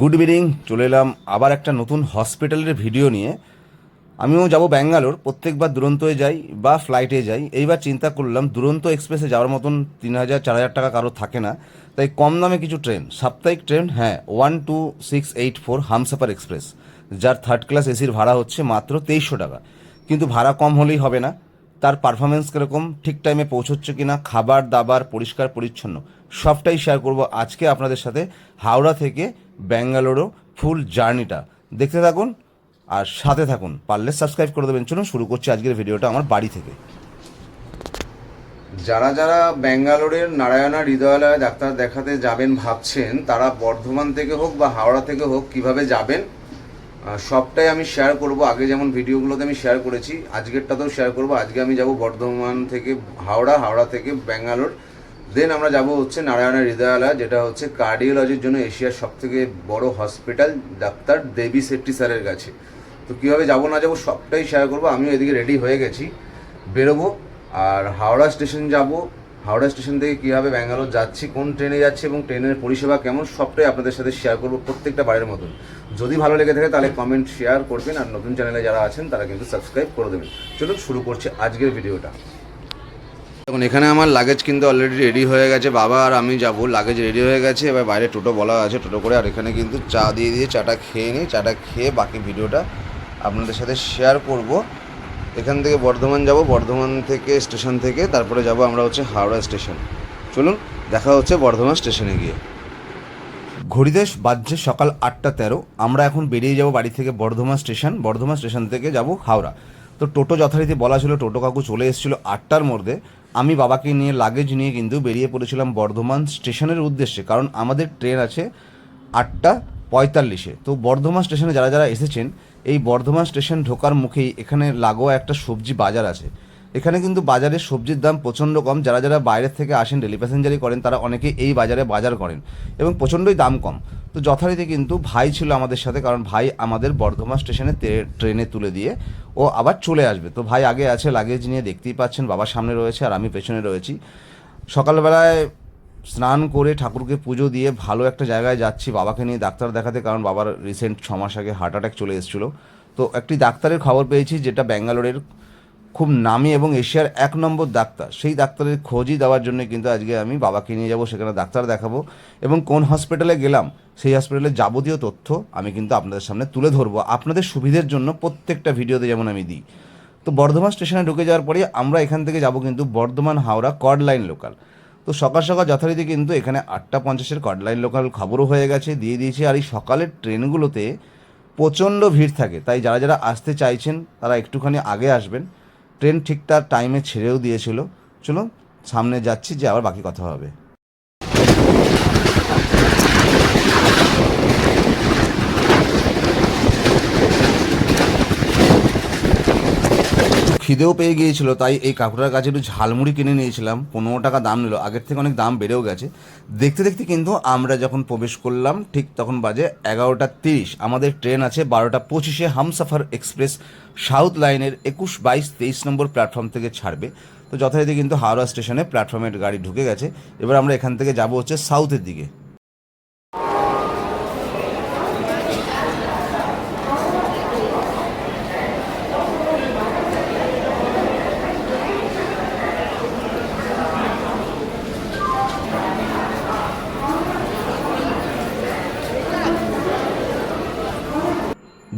Good evening, চলে এলাম আবার একটা নতুন হসপিটালের ভিডিও নিয়ে। আমিও যাব ব্যাঙ্গালোর, প্রত্যেকবার দুরন্তয়ে যাই বা ফ্লাইটে যাই। এইবার চিন্তা করলাম, দুরন্ত এক্সপ্রেসে যাওয়ার মতন তিন হাজার, চার হাজার টাকা কারও থাকে না। তাই কম দামে কিছু ট্রেন, সাপ্তাহিক ট্রেন হ্যাঁ one two six eight four Humsafar express যার থার্ড ক্লাস এসির ভাড়া হচ্ছে মাত্র তেইশশো টাকা। কিন্তু ভাড়া কম হলেই হবে না। তার পারফরমেন্স কীরকম, ঠিক টাইমে পৌঁছচ্ছে কি না খাবার দাবার পরিষ্কার পরিচ্ছন্ন সবটাই শেয়ার করব আজকে আপনাদের সাথে। হাওড়া থেকে ব্যাঙ্গালোরও ফুল জার্নিটা। দেখতে থাকুন আর সাথে থাকুন। পারলে সাবস্ক্রাইব করে দেবেন। চলুন শুরু করছি আজকের ভিডিওটা আমার বাড়ি থেকে। যারা যারা ব্যাঙ্গালোরের নারায়ণা হৃদয়ালয়ে ডাক্তার দেখাতে যাবেন ভাবছেন, তারা বর্ধমান থেকে হোক বা হাওড়া থেকে হোক, কীভাবে যাবেন সবটাই আমি শেয়ার করব। আগে যেমন ভিডিওগুলোতে আমি শেয়ার করেছি, আজকেরটাতেও শেয়ার করব। আজকে আমি যাব বর্ধমান থেকে হাওড়া হাওড়া থেকে ব্যাঙ্গালোর। দেন আমরা যাব হচ্ছে নারায়ণের হৃদয়ালয়, যেটা হচ্ছে কার্ডিওলজির জন্য এশিয়ার সব থেকে বড় হসপিটাল ডাক্তার দেবী শেট্টি স্যারের কাছে। তো কীভাবে যাব না যাব সবটাই শেয়ার করব, আমিও এদিকে রেডি হয়ে গেছি। বেরোবো, আর হাওড়া স্টেশন যাব। হাওড়া স্টেশন থেকে কীভাবে ব্যাঙ্গালোর যাচ্ছি, কোন ট্রেনে যাচ্ছি এবং ট্রেনের পরিষেবা কেমন, সবটাই আপনাদের সাথে শেয়ার করব প্রত্যেকটা বাড়ির মতন। যদি ভালো লেগে থাকে তাহলে কমেন্ট শেয়ার করবেন, আর নতুন চ্যানেলে যারা আছেন তারা কিন্তু সাবস্ক্রাইব করে দেবেন। চলুন শুরু করছি আজকের ভিডিওটা এখন এখানে আমার লাগেজ কিন্তু অলরেডি রেডি হয়ে গেছে। বাবা আর আমি যাব লাগেজ রেডি হয়ে গেছে। এবার বাইরে টোটো বলা আছে, টোটো করে আর এখানে কিন্তু চা দিয়ে দিয়ে চাটা খেয়ে নিই। চাটা খেয়ে বাকি ভিডিওটা আপনাদের সাথে শেয়ার করব। এখান থেকে বর্ধমান যাব, বর্ধমান থেকে স্টেশন থেকে, তারপরে যাব আমরা হচ্ছে হাওড়া স্টেশন চলুন, দেখা হচ্ছে বর্ধমান স্টেশনে গিয়ে। ঘড়িতে বাজছে সকাল আটটা তেরো। আমরা এখন বেরিয়ে যাব বাড়ি থেকে বর্ধমান স্টেশন বর্ধমান স্টেশন থেকে যাব হাওড়া। তো টোটো যথারীতি বলা ছিল, টোটো কাকু চলে এসেছিল আটটার মধ্যে। আমি বাবাকে নিয়ে লাগেজ নিয়ে কিন্তু বেরিয়ে পড়েছিলাম বর্ধমান স্টেশনের উদ্দেশ্যে, কারণ আমাদের ট্রেন আছে আটটা পঁয়তাল্লিশে। তো বর্ধমান স্টেশনে যারা যারা এসেছেন, এই বর্ধমান স্টেশন ঢোকার মুখেই এখানে লাগোয়া একটা সবজি বাজার আছে। এখানে কিন্তু বাজারে সবজির দাম প্রচণ্ড কম। যারা যারা বাইরের থেকে আসেন ডেলি প্যাসেঞ্জারি করেন, তারা অনেকেই এই বাজারে বাজার করেন এবং প্রচণ্ডই দাম কম। তো যথারীতি কিন্তু ভাই ছিল আমাদের সাথে, কারণ ভাই আমাদের বর্ধমান স্টেশনে ট্রেনে তুলে দিয়ে ও আবার চলে আসবে। তো ভাই আগে আছে লাগেজ নিয়ে দেখতেই পাচ্ছেন বাবার সামনে রয়েছে আর আমি পেছনে রয়েছি। সকালবেলায় স্নান করে ঠাকুরকে পুজো দিয়ে ভালো একটা জায়গায় যাচ্ছি, বাবাকে নিয়ে ডাক্তার দেখাতে, কারণ বাবার রিসেন্ট ছ মাস আগে হার্ট অ্যাটাক চলে এসেছিল। তো একটি ডাক্তারের খবর পেয়েছি, যেটা ব্যাঙ্গালোরের খুব নামি এবং এশিয়ার এক নম্বর ডাক্তার। সেই ডাক্তারের খোঁজই দেওয়ার জন্য কিন্তু আজকে আমি বাবাকে নিয়ে যাব, সেখানে ডাক্তার দেখাবো। এবং কোন হসপিটালে গেলাম, সেই হসপিটালের যাবতীয় তথ্য আমি কিন্তু আপনাদের সামনে তুলে ধরবো। আপনাদের সুবিধের জন্য প্রত্যেকটা ভিডিওতে যেমন আমি দিই। তো বর্ধমান স্টেশনে ঢুকে যাওয়ার পরে আমরা এখান থেকে যাব কিন্তু Bardhaman, Howrah chord line local তো সকাল সকাল যথারীতি কিন্তু এখানে আটটা পঞ্চাশের কর্ড লাইন লোকাল খবরও হয়ে গেছে, দিয়ে দিয়েছে। আর এই সকালের ট্রেনগুলোতে প্রচণ্ড ভিড় থাকে। তাই যারা যারা আসতে চাইছেন, তারা একটুখানি আগে আসবেন। ট্রেন ঠিক তার টাইমে ছেড়েও দিয়েছিল। চলুন সামনে যাচ্ছি যে আবার বাকি কথা হবে। খিদেও পেয়ে গিয়েছিল, তাই এই কাকুটার কাছে একটু ঝালমুড়ি কিনে নিয়েছিলাম। পনেরো টাকা দাম নিল, আগের থেকে অনেক দাম বেড়েও গেছে। দেখতে দেখতে কিন্তু আমরা যখন প্রবেশ করলাম, ঠিক তখন বাজে এগারোটা তিরিশ। আমাদের ট্রেন আছে বারোটা পঁচিশে হামসাফার এক্সপ্রেস, সাউথ লাইনের একুশ বাইশ তেইশ নম্বর প্ল্যাটফর্ম থেকে ছাড়বে। তো যথারীতি কিন্তু হাওড়া স্টেশনে প্ল্যাটফর্মের গাড়ি ঢুকে গেছে। এবার আমরা এখান থেকে যাব হচ্ছে সাউথের দিকে।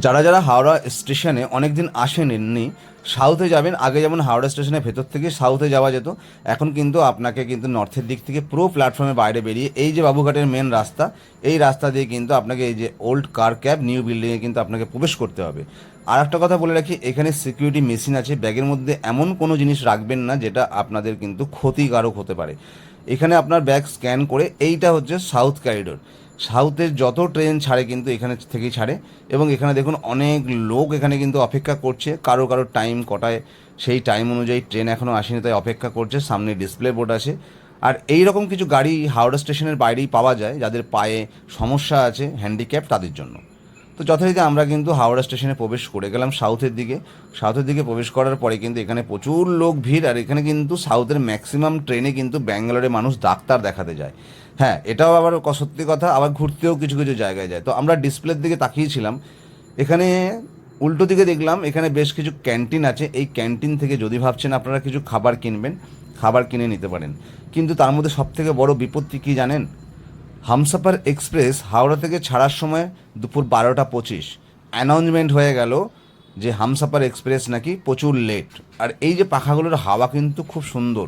যারা যারা হাওড়া স্টেশনে অনেক দিন আসেননি সাউথে যাবেন, আগে যেমন হাওড়া স্টেশনের ভেতর থেকে সাউথে যাওয়া যেত, এখন কিন্তু আপনাকে কিন্তু নর্থের দিক থেকে পুরো প্ল্যাটফর্মে বাইরে বেরিয়ে এই যে বাবুঘাটের মেন রাস্তা, এই রাস্তা দিয়ে কিন্তু আপনাকে এই যে ওল্ড কার ক্যাব নিউ বিল্ডিংয়ে কিন্তু আপনাকে প্রবেশ করতে হবে। আর একটা কথা বলে রাখি, এখানে সিকিউরিটি মেশিন আছে, ব্যাগের মধ্যে এমন কোনো জিনিস রাখবেন না যেটা আপনাদের কিন্তু ক্ষতিকারক হতে পারে। এখানে আপনার ব্যাগ স্ক্যান করে, এইটা হচ্ছে সাউথ ক্যারিডোর সাউথের যত ট্রেন ছাড়ে কিন্তু এখানে থেকেই ছাড়ে। এবং এখানে দেখুন অনেক লোক এখানে কিন্তু অপেক্ষা করছে। কারও কারও টাইম কটায়, সেই টাইম অনুযায়ী ট্রেন এখনও আসেনি তাই অপেক্ষা করছে। সামনে ডিসপ্লে বোর্ড আছে। আর এই রকম কিছু গাড়ি হাওড়া স্টেশনের বাইরেই পাওয়া যায়, যাদের পায়ে সমস্যা আছে হ্যান্ডিক্যাপ তাদের জন্য। তো যথারীতি আমরা কিন্তু হাওড়া স্টেশনে প্রবেশ করে গেলাম সাউথের দিকে। সাউথের দিকে প্রবেশ করার পরে কিন্তু এখানে প্রচুর লোক ভিড়, আর এখানে কিন্তু সাউথের ম্যাক্সিমাম ট্রেনে কিন্তু ব্যাঙ্গালোরে মানুষ ডাক্তার দেখাতে যায়। হ্যাঁ এটাও আবার সত্যি কথা, আবার ঘুরতেও কিছু কিছু জায়গায় যায়। তো আমরা ডিসপ্লের দিকে তাকিয়েছিলাম এখানে উল্টো দিকে দেখলাম, এখানে বেশ কিছু ক্যান্টিন আছে। এই ক্যান্টিন থেকে যদি ভাবছেন আপনারা কিছু খাবার কিনবেন, খাবার কিনে নিতে পারেন। কিন্তু তার মধ্যে সবথেকে বড় বিপত্তি কী জানেন? হামসাফার এক্সপ্রেস হাওড়া থেকে ছাড়ার সময় দুপুর বারোটা পঁচিশ। অ্যানাউন্সমেন্ট হয়ে গেল যে হামসাফার এক্সপ্রেস নাকি প্রচুর লেট আর এই যে পাখাগুলোর হাওয়া কিন্তু খুব সুন্দর।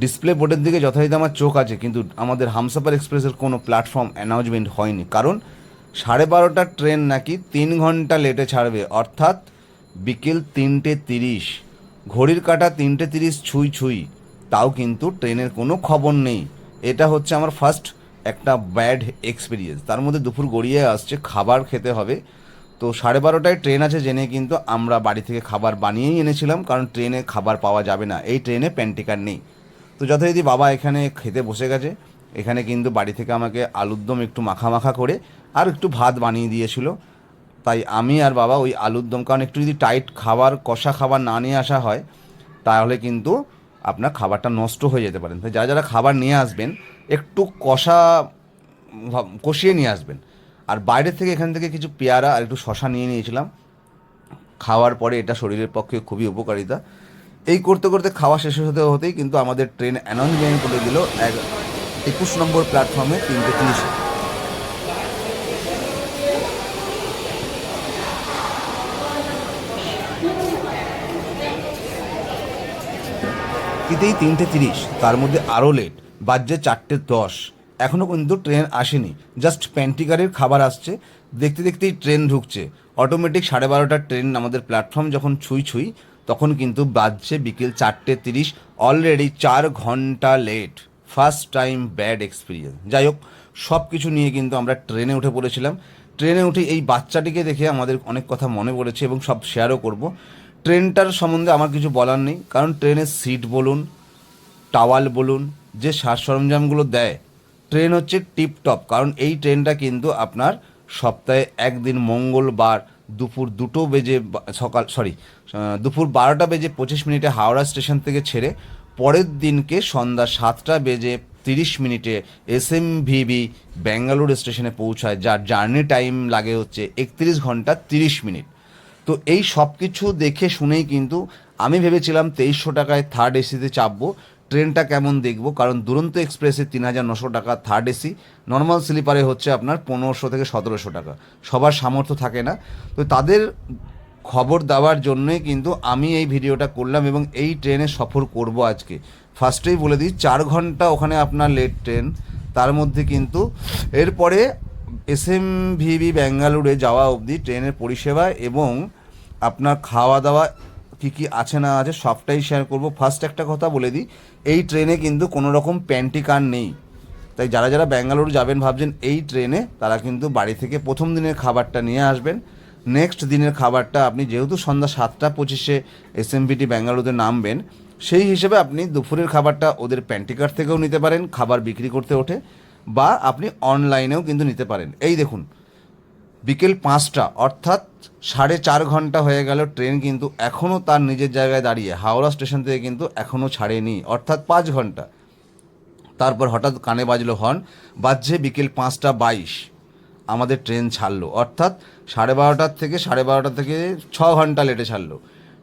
ডিসপ্লে বোর্ডের দিকে যথারীতি আমার চোখ আছে, কিন্তু আমাদের হামসাফার এক্সপ্রেসের কোনো প্ল্যাটফর্ম অ্যানাউন্সমেন্ট হয়নি। কারণ সাড়ে বারোটার ট্রেন নাকি তিন ঘণ্টা লেটে ছাড়বে। অর্থাৎ বিকেল তিনটে তিরিশ। ঘড়ির কাটা তিনটে তিরিশ ছুঁই ছুঁই। তাও কিন্তু ট্রেনের কোনো খবর নেই। এটা হচ্ছে আমার ফার্স্ট একটা ব্যাড এক্সপিরিয়েন্স তার মধ্যে দুপুর গড়িয়ে আসছে, খাবার খেতে হবে। তো সাড়ে বারোটায় ট্রেন আছে জেনে কিন্তু আমরা বাড়ি থেকে খাবার বানিয়েই এনেছিলাম, কারণ ট্রেনে খাবার পাওয়া যাবে না। এই ট্রেনে প্যান্টিকার নেই। তো যথারীতি বাবা এখানে খেতে বসে গেছে। এখানে কিন্তু বাড়ি থেকে আমাকে আলুর দম একটু মাখা মাখা করে আর একটু ভাত বানিয়ে দিয়েছিল। তাই আমি আর বাবা ওই আলুর দম, কারণ একটু যদি টাইট খাবার, কষা খাবার না নিয়ে আসা হয়, তাহলে কিন্তু আপনার খাবারটা নষ্ট হয়ে যেতে পারেন তাই যারা যারা খাবার নিয়ে আসবেন একটু কষা কষিয়ে নিয়ে আসবেন। আর বাইরে থেকে এখান থেকে কিছু পেয়ারা আর একটু শশা নিয়ে নিয়েছিলাম। খাওয়ার পরে এটা শরীরের পক্ষে খুবই উপকারিতা। এই করতে করতে খাওয়া শেষ হতে হতেই কিন্তু আমাদের ট্রেন অ্যানাউন্সমেন্ট করে দিল এক একুশ নম্বর প্ল্যাটফর্মে তিনটে তিরিশে। তিনটে তিরিশ, তার মধ্যে আরও লেট। বাজছে চারটে দশ। এখনও কিন্তু ট্রেন আসেনি। জাস্ট প্যান্টিকারের খাবার আসছে। দেখতে দেখতেই ট্রেন ঢুকছে। অটোমেটিক সাড়ে বারোটার ট্রেন আমাদের প্ল্যাটফর্ম যখন ছুঁই ছুঁই, তখন কিন্তু বাজছে বিকেল চারটে তিরিশ। অলরেডি চার ঘণ্টা late first time bad experience যাই হোক সব কিছু নিয়ে কিন্তু আমরা ট্রেনে উঠে পড়েছিলাম। ট্রেনে উঠে এই বাচ্চাটিকে দেখে আমাদের অনেক কথা মনে পড়েছে এবং সব শেয়ারও করব। ট্রেনটার সম্বন্ধে আমার কিছু বলার নেই। কারণ ট্রেনের সিট বলুন টাওয়াল বলুন যে সাজ সরঞ্জামগুলো দেয় ট্রেন হচ্ছে টিপটপ কারণ এই ট্রেনটা কিন্তু আপনার সপ্তাহে একদিন মঙ্গলবার দুপুর দুটো বেজে সকাল সরি দুপুর বারোটা বেজে পঁচিশ মিনিটে হাওড়া স্টেশন থেকে ছেড়ে পরের দিনকে সন্ধ্যা সাতটা বেজে তিরিশ মিনিটে এস এম ভিবি ব্যাঙ্গালোর স্টেশনে পৌঁছায়, যার জার্নি টাইম লাগে হচ্ছে একত্রিশ ঘণ্টা তিরিশ মিনিট। তো এই সব কিছু দেখে শুনেই কিন্তু আমি ভেবেছিলাম তেইশশো টাকায় থার্ড এসিতে চাপবো। ট্রেনটা কেমন দেখব? কারণ দুরন্ত এক্সপ্রেসে তিন হাজার নশো টাকা থার্ড এসি নর্মাল স্লিপারে হচ্ছে আপনার পনেরোশো থেকে সতেরোশো টাকা। সবার সামর্থ্য থাকে না। তো তাদের খবর দেওয়ার জন্যই কিন্তু আমি এই ভিডিওটা করলাম এবং এই ট্রেনে সফর করব আজকে। ফার্স্টেই বলে দিই, চার ঘণ্টা ওখানে আপনার লেট ট্রেন তার মধ্যে কিন্তু এরপরে এস এম ভিবি ব্যাঙ্গালুরে যাওয়া অবধি ট্রেনের পরিষেবা এবং আপনার খাওয়া দাওয়া কী কী আছে না আছে সবটাই শেয়ার করব। ফার্স্ট একটা কথা বলে দিই, এই ট্রেনে কিন্তু কোনো রকম প্যান্টি কার নেই। তাই যারা যারা ব্যাঙ্গালুরু যাবেন ভাবছেন, এই ট্রেনে তারা কিন্তু বাড়ি থেকে প্রথম দিনের খাবারটা নিয়ে আসবেন। নেক্সট দিনের খাবারটা আপনি যেহেতু সন্ধ্যা সাতটা পঁচিশে এস এম বিটি ব্যাঙ্গালুরুতে নামবেন, সেই হিসেবে আপনি দুপুরের খাবারটা ওদের প্যান্টিকার থেকেও নিতে পারেন, খাবার বিক্রি করতে ওঠে, বা আপনি অনলাইনেও কিন্তু নিতে পারেন। এই দেখুন বিকেল পাঁচটা, অর্থাৎ সাড়ে চার ঘণ্টা হয়ে গেল ট্রেন কিন্তু এখনও তার নিজের জায়গায় দাঁড়িয়ে। হাওড়া স্টেশন থেকে কিন্তু এখনও ছাড়েনি, অর্থাৎ পাঁচ ঘণ্টা। তারপর হঠাৎ কানে বাজলো হর্ন, বাজছে বিকেল পাঁচটা বাইশ। আমাদের ট্রেন ছাড়লো, অর্থাৎ সাড়ে বারোটার থেকে সাড়ে বারোটা থেকে ছ ঘণ্টা লেটে ছাড়লো।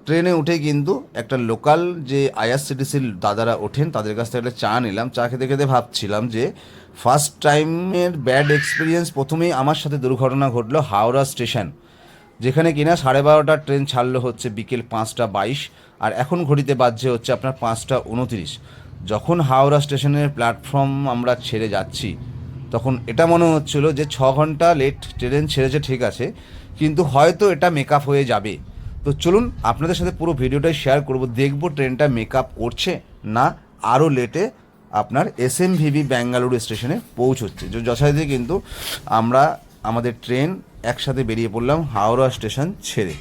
ট্রেনে উঠে কিন্তু একটা লোকাল যে আইআরসিটিসির দাদারা ওঠেন, তাদের কাছ থেকে একটা চা নিলাম। চা খেতে খেতে ভাবছিলাম যে ফার্স্ট টাইমের ব্যাড এক্সপিরিয়েন্স প্রথমেই আমার সাথে দুর্ঘটনা ঘটলো হাওড়া স্টেশন, যেখানে কিনা সাড়ে বারোটার ট্রেন ছাড়লো হচ্ছে বিকেল পাঁচটা বাইশ, আর এখন ঘড়িতে বাজছে হচ্ছে আপনার পাঁচটা উনতিরিশ। যখন হাওড়া স্টেশনের প্ল্যাটফর্ম আমরা ছেড়ে যাচ্ছি, তখন এটা মনে হচ্ছিল যে ছ ঘণ্টা লেট ট্রেন ছেড়েছে ঠিক আছে, কিন্তু হয়তো এটা মেকআপ হয়ে যাবে। তো চলুন আপনাদের সাথে পুরো ভিডিওটাই শেয়ার করব, দেখব ট্রেনটা মেকআপ করছে না আরও লেটে আপনার এস এম ভিবি ব্যাঙ্গালুরু স্টেশনে পৌঁছচ্ছে। যথারীতি কিন্তু আমরা আমাদের ট্রেন একসাথে বেরিয়ে পড়লাম হাওড়া স্টেশন ছেড়ে।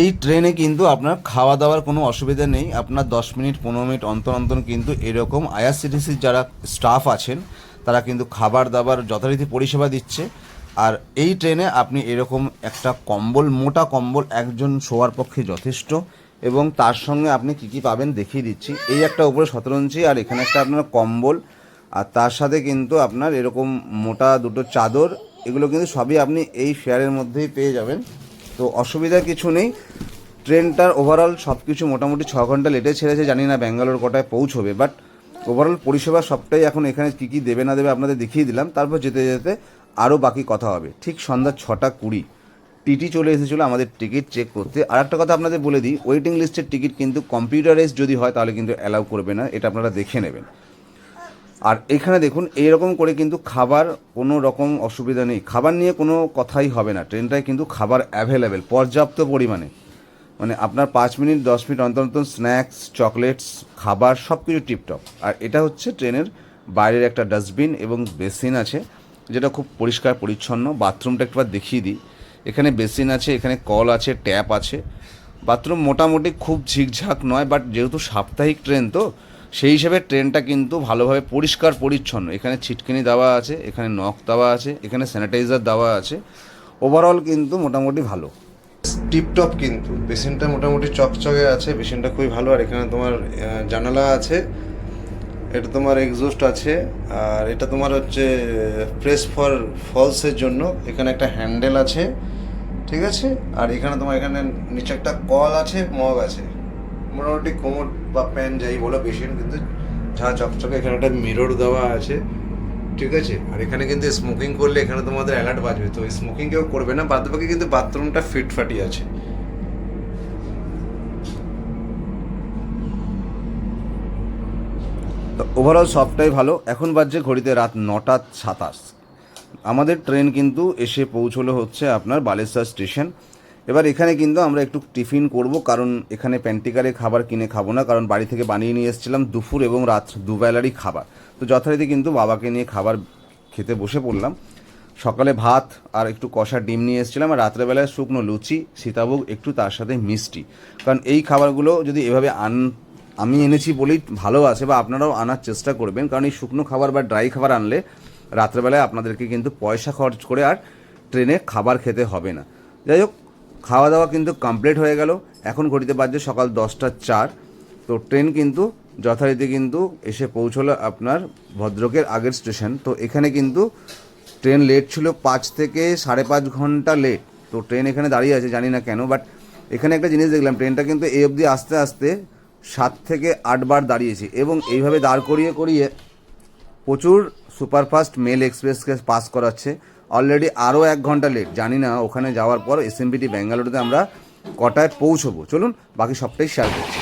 এই ট্রেনে কিন্তু আপনার খাওয়া দাওয়ার কোনো অসুবিধা নেই। আপনার দশ মিনিট, পনেরো মিনিট অন্তর অন্তর কিন্তু এরকম আইআরসিটিসির যারা স্টাফ আছেন, তারা কিন্তু খাবার দাবার যথারীতি পরিষেবা দিচ্ছে। আর এই ট্রেনে আপনি এরকম একটা কম্বল, মোটা কম্বল একজন শোয়ার পক্ষে যথেষ্ট এবং তার সঙ্গে আপনি কী কী পাবেন দেখিয়ে দিচ্ছি। এই একটা উপরে সতেরো ইঞ্চি আর এখানে একটা আপনার কম্বল। আর তার সাথে কিন্তু আপনার এরকম মোটা দুটো চাদর, এগুলো কিন্তু সবই আপনি এই শেয়ারের মধ্যেই পেয়ে যাবেন। তো অসুবিধা কিছু নেই। ট্রেনটার ওভারঅল সব কিছু মোটামুটি ছ ঘণ্টা লেটে ছেড়েছে, জানি না ব্যাঙ্গালোর কটায় পৌঁছবে বাট ওভারঅল পরিষেবা সবটাই এখন এখানে কী কী দেবে না দেবে আপনাদের দেখিয়ে দিলাম। তারপর যেতে যেতে আরও বাকি কথা হবে। ঠিক সন্ধ্যা ছটা কুড়ি, টিটি চলে এসেছিল আমাদের টিকিট চেক করতে। আর একটা কথা আপনাদের বলে দিই ওয়েটিং লিস্টের টিকিট কিন্তু কম্পিউটারাইজ যদি হয় তাহলে কিন্তু অ্যালাউ করবে না, এটা আপনারা দেখে নেবেন। আর এখানে দেখুন, এইরকম করে কিন্তু খাবার কোনো রকম অসুবিধা নেই। খাবার নিয়ে কোনো কথাই হবে না। ট্রেনটায় কিন্তু খাবার অ্যাভেলেবেল পর্যাপ্ত পরিমাণে। মানে আপনার পাঁচ মিনিট, দশ মিনিট অন্তর অন্তর স্ন্যাক্স চকলেটস খাবার সব কিছু টিপটপ আর এটা হচ্ছে ট্রেনের বাইরের একটা ডাস্টবিন এবং বেসিন আছে। যেটা খুব পরিষ্কার, পরিচ্ছন্ন। বাথরুমটা একবার দেখিয়ে দিই। এখানে বেসিন আছে, এখানে কল আছে, ট্যাপ আছে। বাথরুম মোটামুটি খুব ঝিকঝাক নয়, বাট যেহেতু সাপ্তাহিক ট্রেন তো, সেই হিসেবে ট্রেনটা কিন্তু ভালোভাবে পরিষ্কার, পরিচ্ছন্ন। এখানে ছিটকিনি দেওয়া আছে, এখানে নখ দেওয়া আছে, এখানে স্যানিটাইজার দেওয়া আছে। ওভারঅল কিন্তু মোটামুটি ভালো। টিপটপ কিন্তু। বেসিনটা মোটামুটি চকচকে আছে, বেসিনটা খুবই ভালো। আর এখানে তোমার জানালা আছে। এটা তোমার এক্সস্ট আছে, আর এটা তোমার হচ্ছে প্রেস ফর ফলসের জন্য। এখানে একটা হ্যান্ডেল আছে, ঠিক আছে? আর এখানে তোমার এখানে নিচে একটা কল আছে, মগ আছে। মোটামুটি কোমর বা প্যান যাই বলো বেসিন কিন্তু ঝা চকচকে এখানে একটা মিরর দেওয়া আছে, ঠিক আছে? আর এখানে কিন্তু স্মোকিং করলে এখানে তোমাদের অ্যালার্ট বাজবে। তো স্মোকিং কেউ করবে না বাদ বাকি কিন্তু বাথরুমটা ফিটফাটি আছে। তো ওভারঅল সবটাই ভালো। এখন বাজছে ঘড়িতে রাত নটা সাতাশ। আমাদের ট্রেন কিন্তু এসে পৌঁছলো হচ্ছে আপনার বালেশ্বর স্টেশন। এবার এখানে কিন্তু আমরা একটু টিফিন করব, কারণ এখানে প্যান্টিকারে খাবার কিনে খাব না, কারণ বাড়ি থেকে বানিয়ে নিয়ে এসেছিলাম দুপুর এবং রাত দুবেলারই খাবার। তো যথারীতি কিন্তু বাবাকে নিয়ে খাবার খেতে বসে পড়লাম। সকালে ভাত আর একটু কষা ডিম নিয়ে এসেছিলাম, আর রাত্রেবেলায় শুকনো লুচি, সীতাভোগ, একটু তার সাথে মিষ্টি। কারণ এই খাবারগুলো যদি এভাবে আন আমি এনেছি বলেই ভালো আছে বা আপনারাও আনার চেষ্টা করবেন। কারণ এই শুকনো খাবার বা ড্রাই খাবার আনলে রাত্রেবেলায় আপনাদেরকে কিন্তু পয়সা খরচ করে আর ট্রেনে খাবার খেতে হবে না। যাই হোক, খাওয়া দাওয়া কিন্তু কমপ্লিট হয়ে গেল। এখন ঘটিতে বাজছে সকাল দশটা চার। তো ট্রেন কিন্তু যথারীতি কিন্তু এসে পৌঁছলো আপনার ভদ্রকের আগের স্টেশন। তো এখানে কিন্তু ট্রেন লেট ছিল, পাঁচ থেকে সাড়ে পাঁচ ঘণ্টা লেট তো ট্রেন এখানে দাঁড়িয়ে আছে, জানি না কেন বাট এখানে একটা জিনিস দেখলাম, ট্রেনটা কিন্তু এই অবধি আস্তে আস্তে সাত থেকে আটবার দাঁড়িয়েছি এবং এইভাবে দাঁড় করিয়ে করিয়ে প্রচুর সুপারফাস্ট মেল এক্সপ্রেসকে পাস করাচ্ছে। অলরেডি আরও এক ঘণ্টা লেট জানি না ওখানে যাওয়ার পর এসএমবিটি ব্যাঙ্গালোরতে আমরা কটায় পৌঁছবো। চলুন, বাকি সবটাই শেয়ার করছি।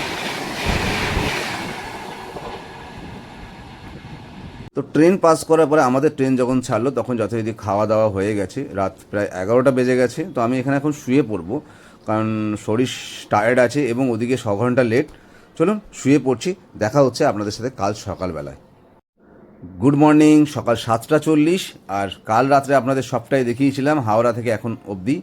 তো ট্রেন পাস করার পরে আমাদের ট্রেন যখন ছাড়লো, তখন যথারীতি খাওয়া দাওয়া হয়ে গেছে। রাত প্রায় এগারোটা বেজে গেছে। তো আমি এখানে এখন শুয়ে পড়ব, কারণ শরীর টায়ার্ড আছে এবং ওদিকে ছ ঘণ্টা লেট চলুন, শুয়ে পড়ছি। দেখা হচ্ছে আপনাদের সাথে কাল সকালবেলায়। গুড মর্নিং, সকাল সাতটা চল্লিশ, আর কাল রাত্রে আপনাদের সবটাই দেখিয়েছিলাম, হাওড়া থেকে এখন অবধি।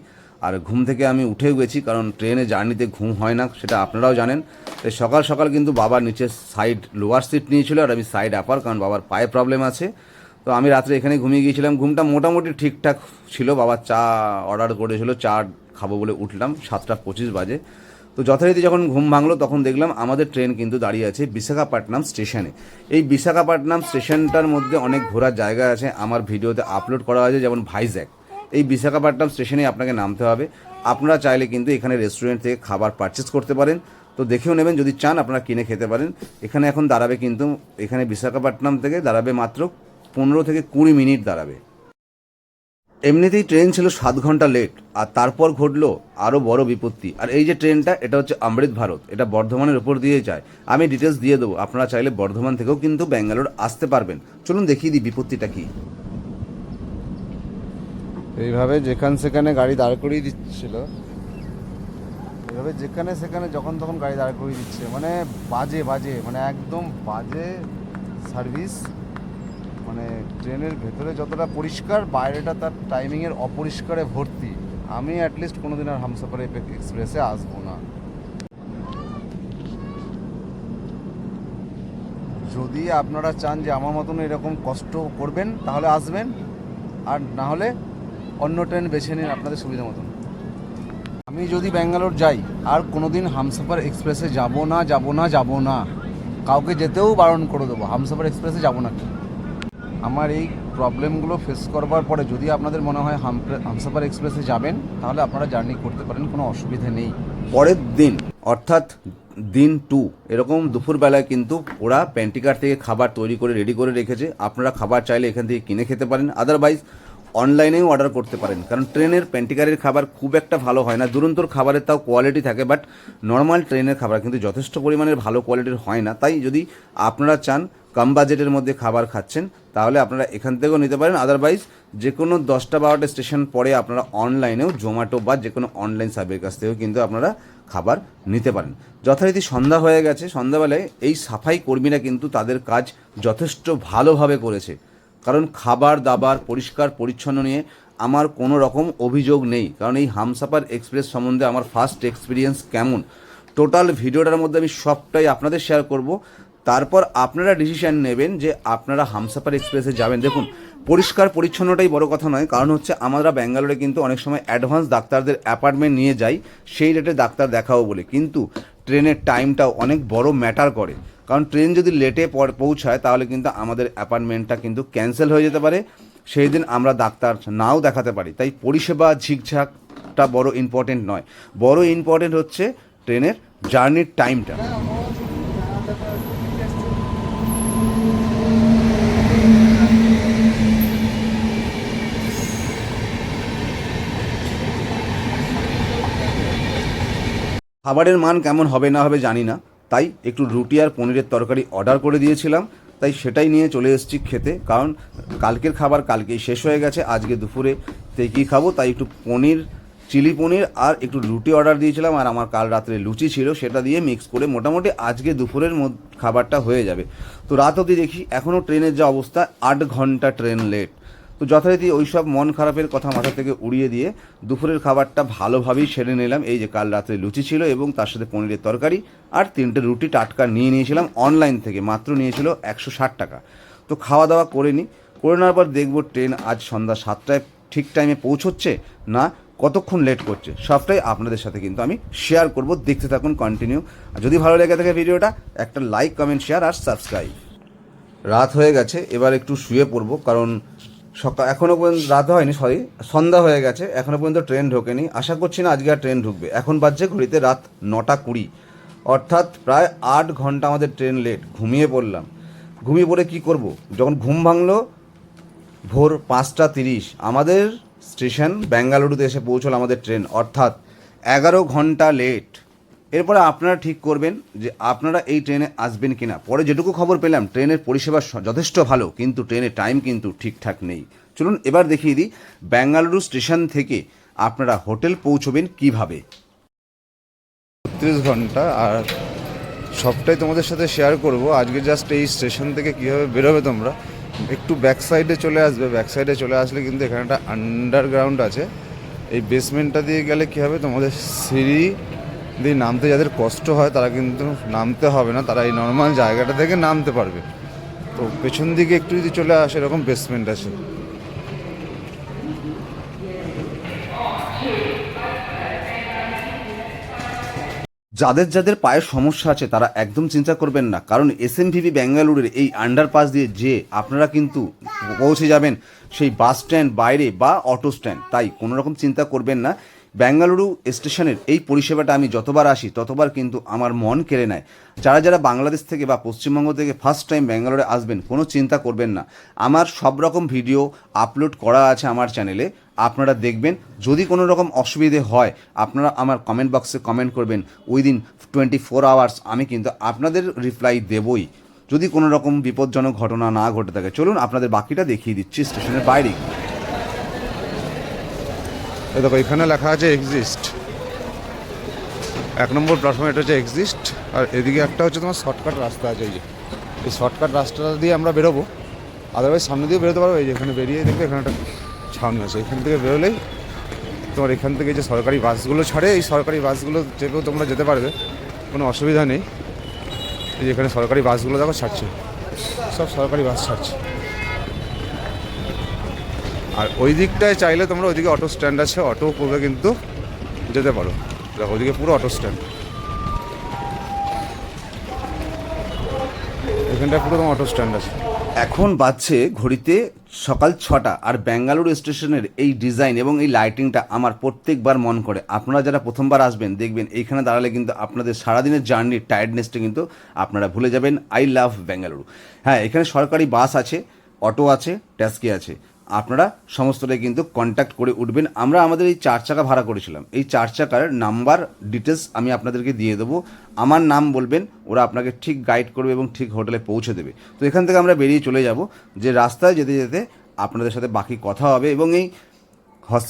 আর ঘুম থেকে আমি উঠেও গেছি, কারণ ট্রেনে জার্নিতে ঘুম হয় না, সেটা আপনারাও জানেন। তাই সকাল সকাল কিন্তু বাবার নিচে সাইড লোয়ার সিট নিয়েছিল, আর আমি সাইড আপার কারণ বাবার পায়ে প্রবলেম আছে। তো আমি রাত্রে এখানে ঘুমিয়ে গিয়েছিলাম। ঘুমটা মোটামুটি ঠিকঠাক ছিল, বাবা চা অর্ডার করেছিল, চা খাব বলে উঠলাম, সাতটা পঁচিশ বাজে। তো যথারীতি যখন ঘুম ভাঙলো, তখন দেখলাম আমাদের ট্রেন কিন্তু দাঁড়িয়ে আছে বিশাখাপট্টনম স্টেশনে। এই বিশাখাপট্টনম স্টেশনটার মধ্যে অনেক ঘোরার জায়গা আছে, আমার ভিডিওতে আপলোড করা আছে, যেমন ভাইজ্যাক এই বিশাখাপট্টনম স্টেশনে আপনাকে নামতে হবে। আপনারা চাইলে কিন্তু এখানে রেস্টুরেন্ট থেকে খাবার পারচেস করতে পারেন। তো দেখেও নেবেন, যদি চান আপনারা কিনে খেতে পারেন। এখানে এখন দাঁড়াবে কিন্তু, এখানে বিশাখাপট্টনম থেকে দাঁড়াবে মাত্র পনেরো থেকে কুড়ি মিনিট দাঁড়াবে। এমনিতেই ট্রেন ছিল সাত ঘণ্টা লেট আর তারপর ঘটলো আরও বড় বিপত্তি। আর এই যে ট্রেনটা এটা হচ্ছে অমৃত ভারত। এটা বর্ধমানের উপর দিয়ে যায়। আমি ডিটেলস দিয়ে দেবো। আপনারা চাইলে বর্ধমান থেকেও কিন্তু ব্যাঙ্গালোর আসতে পারবেন। চলুন দেখিয়ে দিই বিপত্তিটা কি। এইভাবে যেখান সেখানে গাড়ি দাঁড় করিয়ে দিচ্ছিল, এইভাবে যেখানে সেখানে যখন তখন গাড়ি দাঁড় করিয়ে দিচ্ছে। মানে বাজে বাজে মানে একদম বাজে সার্ভিস মানে ট্রেনের ভেতরে যতটা পরিষ্কার, বাইরেটা তার টাইমিংয়ের অপরিষ্কারে ভর্তি। আমি অ্যাটলিস্ট কোনো দিন আর হামসাফার এক্সপ্রেসে আসব না। যদি আপনারা চান যে আমার মতন এরকম কষ্ট করবেন, তাহলে আসবেন। আর না হলে অন্য ট্রেন বেছে নিন আপনাদের সুবিধা মতন। আমি যদি ব্যাঙ্গালোর যাই, আর কোনোদিন হামসাফার এক্সপ্রেসে যাব না যাব না যাব না, কাউকে যেতেও বারণ করে দেবো। হামসাফার এক্সপ্রেসে যাব না আমার এই প্রবলেমগুলো ফেস করবার পরে যদি আপনাদের মনে হয় হামসাফার এক্সপ্রেসে যাবেন, তাহলে আপনারা জার্নি করতে পারেন, কোনো অসুবিধা নেই। পরের দিন, অর্থাৎ দিন টু এরকম দুপুরবেলায় কিন্তু ওরা প্যান্টিকার থেকে খাবার তৈরি করে রেডি করে রেখেছে। আপনারা খাবার চাইলে এখান থেকে কিনে খেতে পারেন। আদারওয়াইজ অনলাইনেও অর্ডার করতে পারেন। কারণ ট্রেনের প্যান্টিকারের খাবার খুব একটা ভালো হয় না। দুরন্তর খাবারের তাও কোয়ালিটি থাকে বাট নর্মাল ট্রেনের খাবার কিন্তু যথেষ্ট পরিমাণের ভালো কোয়ালিটির হয় না। তাই যদি আপনারা চান কম বাজেটের মধ্যে খাবার খাচ্ছেন, তাহলে আপনারা এখান থেকেও নিতে পারেন। আদারওয়াইজ যে কোনো দশটা বারোটা স্টেশন পরে আপনারা অনলাইনেও জোম্যাটো বা যে কোনো অনলাইন সার্ভের কাছ থেকেও কিন্তু আপনারা খাবার নিতে পারেন। যথারীতি সন্ধ্যা হয়ে গেছে, সন্ধ্যাবেলায় এই সাফাই কর্মীরা কিন্তু তাদের কাজ যথেষ্ট ভালোভাবে করেছে। কারণ খাবার দাবার পরিষ্কার পরিচ্ছন্ন নিয়ে আমার কোনো রকম অভিযোগ নেই। কারণ এই হামসাফার এক্সপ্রেস সম্বন্ধে আমার ফার্স্ট এক্সপিরিয়েন্স কেমন? টোটাল ভিডিওটার মধ্যে আমি সবটাই আপনাদের শেয়ার করব। তারপর আপনারা ডিসিশন নেবেন যে আপনারা হামসাফার এক্সপ্রেসে যাবেন। দেখুন, পরিষ্কার পরিচ্ছন্নটাই বড় কথা নয়, কারণ হচ্ছে আমরা ব্যাঙ্গালোরে কিন্তু অনেক সময় অ্যাডভান্স ডাক্তারদের অ্যাপার্টমেন্ট নিয়ে যাই, সেই রেটে ডাক্তার দেখাবো বলে। কিন্তু ট্রেনের টাইমটাও অনেক বড় ম্যাটার করে। কারণ ট্রেন যদি লেটে পৌঁছায়, তাহলে কিন্তু আমাদের অ্যাপার্টমেন্টটা কিন্তু ক্যান্সেল হয়ে যেতে পারে। সেই দিন আমরা ডাক্তার নাও দেখাতে পারি। তাই পরিষেবা ঝিকঝাকটা বড় ইম্পর্টেন্ট নয়। বড় ইম্পর্টেন্ট হচ্ছে ট্রেনের জার্নির টাইমটা খাবারের মান কেমন হবে না হবে জানি না, তাই একটু রুটি আর পনিরের তরকারি অর্ডার করে দিয়েছিলাম, তাই সেটাই নিয়ে চলে এসেছি খেতে, কারণ কালকের খাবার কালকেই শেষ হয়ে গেছে, আজকে দুপুরে তাই কী খাব, তাই একটু পনির, চিলি পনির আর একটু রুটি অর্ডার দিয়েছিলাম, আর আমার কাল রাত্রে লুচি ছিল, সেটা দিয়ে মিক্স করে মোটামুটি আজকে দুপুরের খাবারটা হয়ে যাবে। তো রাত অবধি দেখি এখনও ট্রেনের যা অবস্থা, আট ঘণ্টা ট্রেন লেট তো যথারীতি ওই সব মন খারাপের কথা মাথা থেকে উড়িয়ে দিয়ে দুপুরের খাবারটা ভালোভাবেই সেরে নিলাম। এই যে কাল রাত্রে লুচি ছিল এবং তার সাথে পনিরের তরকারি আর তিনটে রুটি টাটকা নিয়ে নিয়েছিলাম অনলাইন থেকে, মাত্র নিয়েছিল একশো ষাট টাকা। তো খাওয়া দাওয়া করে নিই করে নেওয়ার পর দেখব ট্রেন আজ সন্ধ্যা সাতটায় ঠিক টাইমে পৌঁছচ্ছে না কতক্ষণ লেট করছে? সবটাই আপনাদের সাথে কিন্তু আমি শেয়ার করব। দেখতে থাকুন কন্টিনিউ আর যদি ভালো লেগে থাকে ভিডিওটা, একটা লাইক কমেন্ট শেয়ার আর সাবস্ক্রাইব রাত হয়ে গেছে, এবার একটু শুয়ে পড়ব কারণ সকাল এখনও পর্যন্ত রাত হয়নি সরি সন্ধ্যা হয়ে গেছে এখনও পর্যন্ত ট্রেন ঢোকেনি। আশা করছি না আজকে আর ট্রেন ঢুকবে। এখন বাজছে ঘড়িতে রাত নটা কুড়ি। অর্থাৎ প্রায় আট ঘণ্টা আমাদের ট্রেন লেট ঘুমিয়ে পড়লাম। ঘুমিয়ে পড়ে কি করব? যখন ঘুম ভাঙলো, ভোর পাঁচটা তিরিশ, আমাদের স্টেশন, বেঙ্গালুরুতে এসে পৌঁছলো আমাদের ট্রেন। অর্থাৎ এগারো ঘণ্টা লেট এরপরে আপনারা ঠিক করবেন যে আপনারা এই ট্রেনে আসবেন কিনা। পরে যেটুকু খবর পেলাম, ট্রেনের পরিষেবা যথেষ্ট ভালো, কিন্তু ট্রেনের টাইম কিন্তু ঠিকঠাক নেই। চলুন এবার দেখিয়ে দিই বেঙ্গালুরু স্টেশন থেকে আপনারা হোটেল পৌঁছবেন কীভাবে? ছত্রিশ ঘণ্টা, আর সবটাই তোমাদের সাথে শেয়ার করব। আজকে জাস্ট এই স্টেশন থেকে কীভাবে বেরোবে তোমরা, একটু ব্যাক সাইডে চলে আসবে। ব্যাক সাইডে চলে আসলে কিন্তু এখানে একটা আন্ডারগ্রাউন্ড আছে। এই বেসমেন্টটা দিয়ে গেলে কী হবে? তোমাদের সিঁড়ি দিয়ে নামতে যাদের কষ্ট হয়, তারা কিন্তু নামতে হবে না। তারা এই নর্মাল জায়গাটা থেকে নামতে পারবে। তো পেছন দিকে একটু যদি চলে আসে, এরকম বেসমেন্ট আছে। যাদের যাদের পায়ের সমস্যা আছে, তারা একদম চিন্তা করবেন না। কারণ এসএমভিভি বেঙ্গালুরুর এই আন্ডারপাস দিয়ে যে আপনারা কিন্তু পৌঁছে যাবেন, সেই বাস স্ট্যান্ড বাইরে বা অটো স্ট্যান্ড তাই কোনো রকম চিন্তা করবেন না। বেঙ্গালুরু স্টেশনের এই পরিষেবাটা আমি যতবার আসি, ততবার কিন্তু আমার মন কেড়ে নেয়। যারা যারা বাংলাদেশ থেকে বা পশ্চিমবঙ্গ থেকে ফার্স্ট টাইম ব্যাঙ্গালোরে আসবেন, কোনো চিন্তা করবেন না। আমার সব রকম ভিডিও আপলোড করা আছে আমার চ্যানেলে আপনারা দেখবেন, যদি কোনো রকম অসুবিধে হয়, আপনারা আমার কমেন্ট বক্সে কমেন্ট করবেন। উইদিন টোয়েন্টি ফোর আওয়ার্স আমি কিন্তু আপনাদের রিপ্লাই দেবই। যদি কোনো রকম বিপজ্জনক ঘটনা না ঘটে থাকে, চলুন আপনাদের বাকিটা দেখিয়ে দিচ্ছি স্টেশনের বাইরে। দেখো, এখানে লেখা আছে এক্সিস্ট এক নম্বর প্ল্যাটফর্মে এটা হচ্ছে এক্সিস্ট আর এদিকে একটা হচ্ছে তোমার শর্টকাট রাস্তা আছে, এই যে। এই শর্টকাট রাস্তাটা দিয়ে আমরা বেরোবো। আদারওয়াইজ সামনে দিয়ে বেরোতে পারব এই যে এখানে বেরিয়ে দেখবে এখানে একটা ছাউনি আছে। এখান থেকে বেরোলেই তোমার এখান থেকে যে সরকারি বাসগুলো ছাড়ে, এই সরকারি বাসগুলো চেপেও তোমরা যেতে পারবে। কোনো অসুবিধা নেই। এই যে এখানে সরকারি বাসগুলো দেখো ছাড়ছে। সব সরকারি বাস ছাড়ছে। আর ওই দিকটায় চাইলে তোমরা ওইদিকে অটো স্ট্যান্ড আছে অটো করে কিন্তু যেতে পারো। দেখো, ওইদিকে পুরো অটো স্ট্যান্ড এখানটায় পুরো অটো স্ট্যান্ড আছে। এখন বাজছে ঘড়িতে সকাল ছটা, আর ব্যাঙ্গালুরু স্টেশনের এই ডিজাইন এবং এই লাইটিংটা আমার প্রত্যেকবার মন করে। আপনারা যারা প্রথমবার আসবেন, দেখবেন এইখানে দাঁড়ালে কিন্তু আপনাদের সারাদিনের জার্নির টায়ার্ডনেসটা কিন্তু আপনারা ভুলে যাবেন। আই লাভ বেঙ্গালুরু হ্যাঁ এখানে সরকারি বাস আছে অটো আছে ট্যাক্সি আছে। আপনারা সমস্তটাই কিন্তু কন্ট্যাক্ট করে উঠবেন। আমরা আমাদের এই চার চাকা ভাড়া করেছিলাম। এই চার চাকার নাম্বার ডিটেলস আমি আপনাদেরকে দিয়ে দেবো। আমার নাম বলবেন, ওরা আপনাকে ঠিক গাইড করবে এবং ঠিক হোটেলে পৌঁছে দেবে। তো এখান থেকে আমরা বেরিয়ে চলে যাব, যে রাস্তায় যেতে যেতে আপনাদের সাথে বাকি কথা হবে এবং এই হস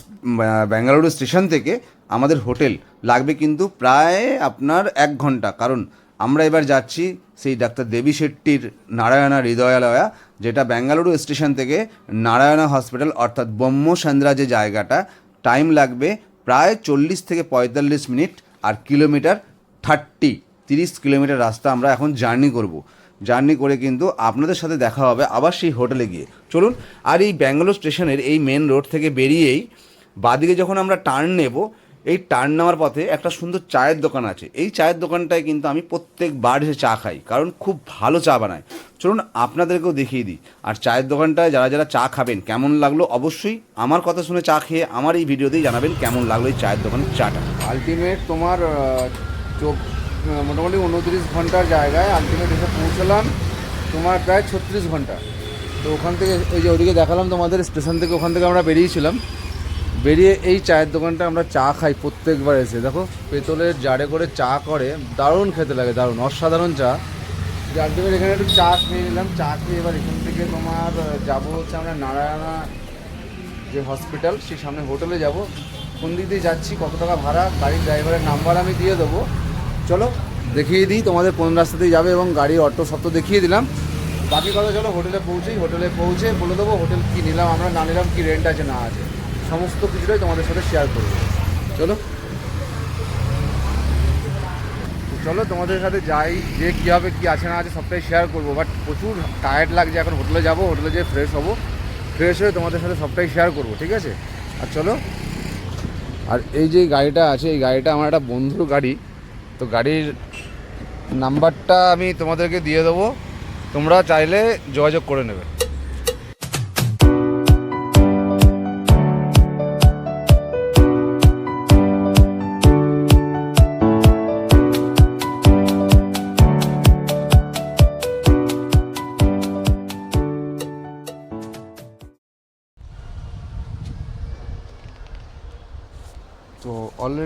বেঙ্গালুরু স্টেশন থেকে আমাদের হোটেল লাগবে কিন্তু প্রায় আপনার এক ঘণ্টা। কারণ আমরা এবার যাচ্ছি সেই ডাক্তার দেবী শেট্টির নারায়ণা হৃদয়ালয়া, যেটা বেঙ্গালুরু স্টেশন থেকে নারায়ণা হসপিটাল, অর্থাৎ ব্রহ্মসান্দ্রা যে জায়গাটা। টাইম লাগবে প্রায় চল্লিশ থেকে পঁয়তাল্লিশ মিনিট আর কিলোমিটার থার্টি, তিরিশ কিলোমিটার রাস্তা আমরা এখন জার্নি করব। জার্নি করে কিন্তু আপনাদের সাথে দেখা হবে আবার সেই হোটেলে গিয়ে। চলুন, আর এই ব্যাঙ্গালোর স্টেশনের এই মেন রোড থেকে বেরিয়েই বাদিকে যখন আমরা টার্ন নেব এই টার্ন নেওয়ার পথে একটা সুন্দর চায়ের দোকান আছে। এই চায়ের দোকানটায় কিন্তু আমি প্রত্যেকবার এসে চা খাই, কারণ খুব ভালো চা বানায়। চলুন আপনাদেরকেও দেখিয়ে দিই। আর চায়ের দোকানটায় যারা যারা চা খাবেন, কেমন লাগল? অবশ্যই আমার কথা শুনে চা খেয়ে আমার এই ভিডিওতেই জানাবেন কেমন লাগল এই চায়ের দোকানের চাটা। আলটিমেট তোমার মোটামুটি উনত্রিশ ঘণ্টার জায়গায় আলটিমেট এসে পৌঁছলাম। তোমার প্রায় ছত্রিশ ঘণ্টা। তো ওখান থেকে ওই যে ওদিকে দেখালাম তোমাদের, স্টেশন থেকে ওখান থেকে আমরা বেরিয়েছিলাম। বেরিয়ে এই চায়ের দোকানটা আমরা চা খাই প্রত্যেকবার এসে। দেখো, পেতলের জারে করে চা করে, দারুণ খেতে লাগে, দারুণ, অসাধারণ চা। যার আলটিমেট এখানে একটু চা খেয়ে নিলাম। চা খেয়ে এবার এখান থেকে তোমার যাব হচ্ছে আমরা নারায়ণা যে হসপিটাল, সেই সামনে হোটেলে যাব। কোন দিক দিয়ে যাচ্ছি, কত টাকা ভাড়া, গাড়ির ড্রাইভারের নাম্বার আমি দিয়ে দেবো। চলো, দেখিয়ে দিই, তোমাদের কোন রাস্তা দিয়ে যাবে এবং গাড়ি অটো সব তো দেখিয়ে দিলাম। বাকি কথা চলো, হোটেলে পৌঁছেই, হোটেলে পৌঁছে বলে দেবো হোটেল কী নিলাম, আমরা না নিলাম কী রেন্ট আছে, না আছে। সমস্ত কিছুটাই তোমাদের সাথে শেয়ার করব। চলো। চলো, তোমাদের সাথে যাই, যে কী হবে, কী আছে না আছে সবটাই শেয়ার করব। বাট প্রচুর টায়ার্ড লাগছে এখন। হোটেলে যাব হোটেলে যেয়ে ফ্রেশ হব। ফ্রেশ হয়ে তোমাদের সাথে সবটাই শেয়ার করব, ঠিক আছে? আর চলো। আর এই যে গাড়িটা আছে, এই গাড়িটা আমার একটা বন্ধুর গাড়ি। তো গাড়ির নাম্বারটা আমি তোমাদেরকে দিয়ে দেবো। তোমরা চাইলে যোগাযোগ করে নেবে।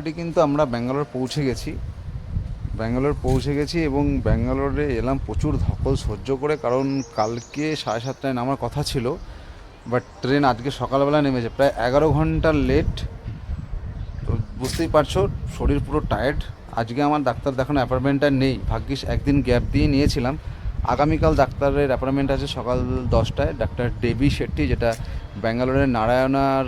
অলরেডি কিন্তু আমরা ব্যাঙ্গালোর পৌঁছে গেছি। ব্যাঙ্গালোর পৌঁছে গেছি এবং ব্যাঙ্গালোরে এলাম প্রচুর ধকল সহ্য করে কারণ কালকে সাড়ে সাতটায় নামার কথা ছিল বাট ট্রেন আজকে সকালবেলা নেমেছে। প্রায় এগারো ঘণ্টা লেট তো বুঝতেই পারছ, শরীর পুরো টায়ার্ড আজকে আমার ডাক্তার দেখানো অ্যাপয়েন্টমেন্টটা নেই। ভাগ্যিস একদিন গ্যাপ দিয়ে নিয়েছিলাম। আগামীকাল ডাক্তারের অ্যাপয়েন্টমেন্ট আছে সকাল দশটায়। ডাক্তার ডেবি শেট্টি, যেটা ব্যাঙ্গালোরের নারায়ণার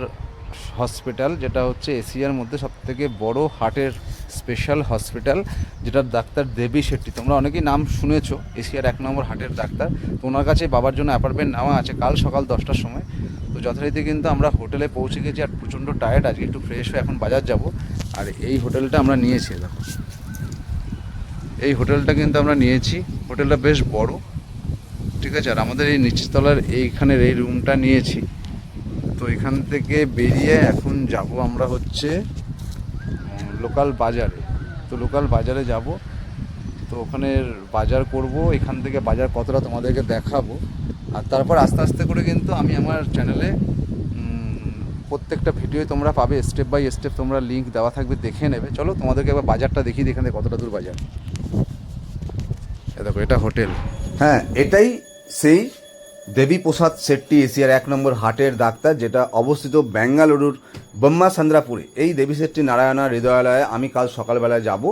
হসপিটাল যেটা হচ্ছে এশিয়ার মধ্যে সবথেকে বড় হার্টের স্পেশাল হসপিটাল যেটা ডাক্তার দেবী শেট্টি। তোমরা অনেকেই নাম শুনেছো এশিয়ার এক নম্বর হার্টের ডাক্তার। তো ওনার কাছে বাবার জন্য অ্যাপার্টমেন্ট নেওয়া আছে কাল সকাল দশটার সময়। তো যথারীতি কিন্তু আমরা হোটেলে পৌঁছে গেছি আর প্রচণ্ড টায়ার্ড আজকে একটু ফ্রেশ হয়ে এখন বাজার যাব। আর এই হোটেলটা আমরা নিয়েছি দেখো। এই হোটেলটা কিন্তু আমরা নিয়েছি। হোটেলটা বেশ বড়, ঠিক আছে? আর আমাদের এই নিচতলার এইখানের এই রুমটা নিয়েছি। তো এখান থেকে বেরিয়ে এখন যাব আমরা হচ্ছে লোকাল বাজারে। তো লোকাল বাজারে যাব। তো ওখানে বাজার করব, এখান থেকে বাজার কতটা তোমাদেরকে দেখাবো। আর তারপর আস্তে আস্তে করে কিন্তু আমি আমার চ্যানেলে প্রত্যেকটা ভিডিও তোমরা পাবে, স্টেপ বাই স্টেপ তোমরা লিঙ্ক দেওয়া থাকবে, দেখে নেবে। চলো তোমাদেরকে এবার বাজারটা দিই এখান থেকে কতটা দূর বাজার। দেখো, এটা হোটেল। হ্যাঁ এটাই সেই দেবী প্রসাদ শেট্টি এশিয়ার এক নম্বর হাটের ডাক্তার, যেটা অবস্থিত বেঙ্গালুরুর ব্রহ্মা সান্দ্রাপুরে এই দেবী শেট্টি নারায়ণা হৃদয়ালয়ে আমি কাল সকালবেলায় যাব।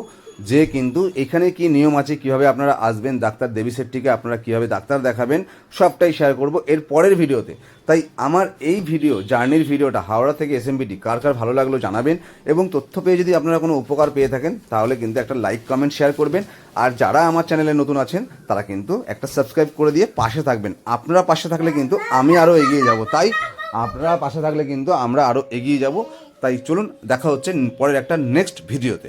যে কিন্তু এখানে কি নিয়ম আছে, কীভাবে আপনারা আসবেন, ডাক্তার দেবী শেট্টিকে আপনারা কীভাবে ডাক্তার দেখাবেন, সবটাই শেয়ার করব এর পরের ভিডিওতে। তাই আমার এই ভিডিও, জার্নির ভিডিওটা হাওড়া থেকে এসএমবিটি কার কার ভালো লাগল জানাবেন এবং তথ্য পেয়ে যদি আপনারা কোনো উপকার পেয়ে থাকেন, তাহলে কিন্তু একটা লাইক কমেন্ট শেয়ার করবেন। আর যারা আমার চ্যানেলে নতুন আছেন, তারা কিন্তু একটা সাবস্ক্রাইব করে দিয়ে পাশে থাকবেন। আপনারা পাশে থাকলে কিন্তু আমি আরও এগিয়ে যাব। তাই আপনারা পাশে থাকলে কিন্তু আমরা আরও এগিয়ে যাব। তাই চলুন, দেখা হচ্ছে পরের একটা নেক্সট ভিডিওতে।